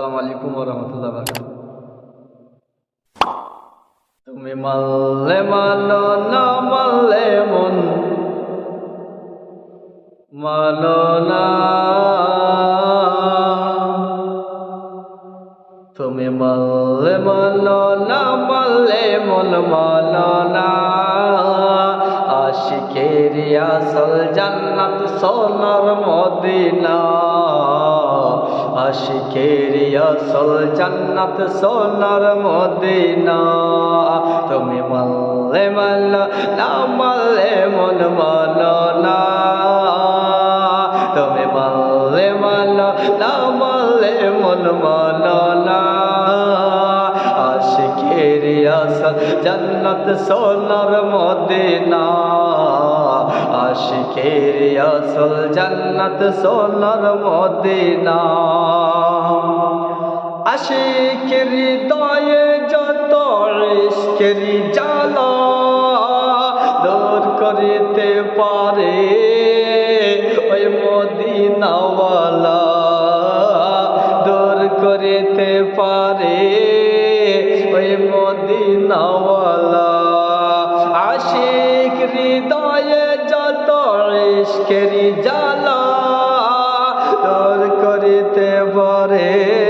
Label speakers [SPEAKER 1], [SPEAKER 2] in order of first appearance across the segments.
[SPEAKER 1] আসসালামু আলাইকুম রহমতুল্লাহ তুমি মানলে মানো না মানলে মন। মানো না। তুমি মানলে মানো না মানলে মন মানো না। আশিকের আসল জান্নাত সোনার মদিনা। আশিকের সল জান্নাত সোনার মদিনা। তুমি মাল্লে মাল্লা না মাল্লে মন মানো না। তুমি মাল্লে মাল্লা না মাল্লে মন মানো না। জান্নাত সোনার মদিনা। আশিকের আসল জান্নাত সোনার মদিনা। আশিকের হৃদয়ে যত ইশকের জ্বালা দূর করিতে পারে, ওই মদিনাওয়ালা দূর করিতে পারে। ওই মদিনাওয়ালা। আশিক হৃদয়ে যত ইশকের জ্বালা তোর করিতে পারে।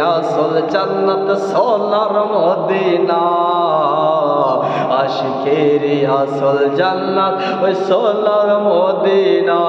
[SPEAKER 1] আসল জান্নাত সোনার মদিনা। আশিকের আসল জান্নাত ওই সোনার মদিনা।